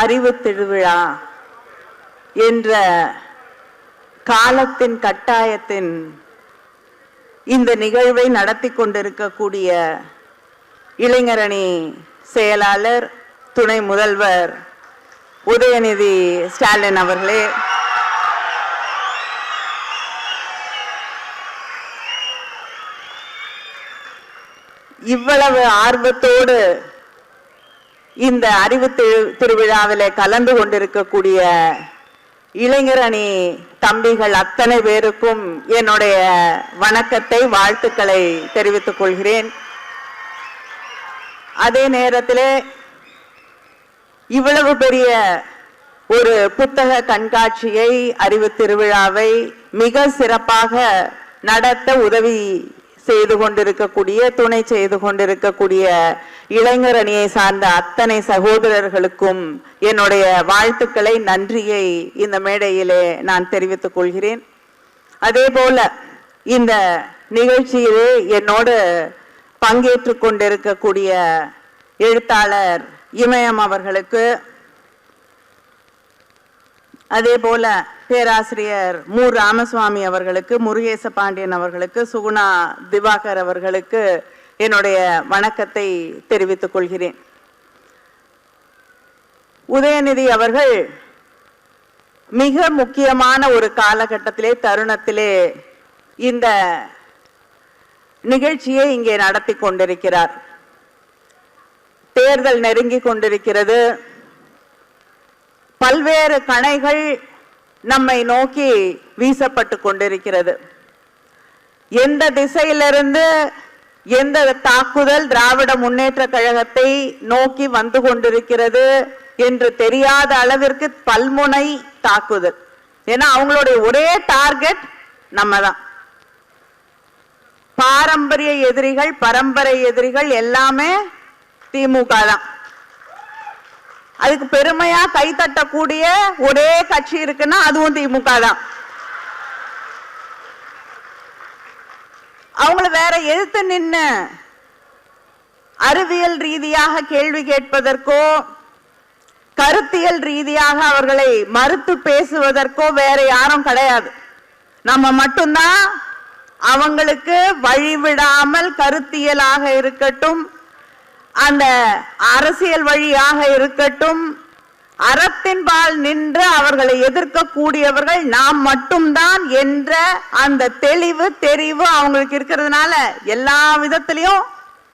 அறிவு திருவிழா என்ற காலத்தின் கட்டாயத்தின் இந்த நிகழ்வை நடத்தி கொண்டிருக்கக்கூடிய இளைஞரணி செயலாளர் துணை முதல்வர் உதயநிதி ஸ்டாலின் அவர்களே. இவ்வளவு ஆர்வத்தோடு இந்த அறிவு திரு- திருவிழாவிலே கலந்து கொண்டிருக்கக்கூடிய இளைஞர் அணி தம்பிகள் அத்தனை பேருக்கும் என்னுடைய வணக்கத்தை வாழ்த்துக்களை தெரிவித்துக் கொள்கிறேன். அதே நேரத்திலே இவ்வளவு பெரிய ஒரு புத்தக கண்காட்சியை அறிவு திருவிழாவை மிக சிறப்பாக நடத்த உதவி செய்து கொண்டிருக்கக்கூடிய துணை செய்து கொண்டிருக்கக்கூடிய இளைஞர் அணியை சார்ந்த அத்தனை சகோதரர்களுக்கும் என்னுடைய வாழ்த்துக்களை நன்றியை இந்த மேடையிலே நான் தெரிவித்துக் கொள்கிறேன். அதே போல இந்த நிகழ்ச்சியிலே என்னோடு பங்கேற்றுக் கொண்டிருக்கக்கூடிய எழுத்தாளர் இமயம் அவர்களுக்கு அதே போல பேராசிரியர் மு. ராமசுவாமி அவர்களுக்கு முருகேச பாண்டியன் அவர்களுக்கு சுகுணா திவாகர் அவர்களுக்கு என்னுடைய வணக்கத்தை தெரிவித்துக் கொள்கிறேன். உதயநிதி அவர்கள் மிக முக்கியமான ஒரு காலகட்டத்திலே தருணத்திலே இந்த நிகழ்ச்சியை இங்கே நடத்தி கொண்டிருக்கிறார். தேர்தல் நெருங்கி கொண்டிருக்கிறது. பல்வேறு கணைகள் நம்மை நோக்கி வீசப்பட்டு கொண்டிருக்கிறது. எந்த திசையிலிருந்து எந்த தாக்குதல் திராவிட முன்னேற்ற கழகத்தை நோக்கி வந்து கொண்டிருக்கிறது என்று தெரியாத அளவிற்கு பல்முனை தாக்குதல். ஏன்னா அவங்களுடைய ஒரே டார்கெட் நம்ம தான் பாரம்பரிய எதிரிகள் பரம்பரை எதிரிகள் எல்லாமே திமுக தான் அதுக்கு பெருமையா கைத்தட்டக்கூடிய ஒரே கட்சி இருக்குன்னா அதுவும் திமுக தான். அவங்கள வேற எதிர்த்து நின்னு அறிவியல் ரீதியாக கேள்வி கேட்பதற்கோ கருத்தியல் ரீதியாக அவர்களை மறுத்து பேசுவதற்கோ வேற யாரும் கிடையாது. நம்ம மட்டும்தான் அவங்களுக்கு வழிவிடாமல் கருத்தியலாக இருக்கட்டும் அந்த அரசியல் வழியாக இருக்கட்டும் அறத்தின்பால் நின்று அவர்களை எதிர்க்கக்கூடியவர்கள் நாம் மட்டும்தான் என்ற அந்த தெளிவு தெரிவு அவங்களுக்கு இருக்கிறதுனால எல்லா விதத்திலையும்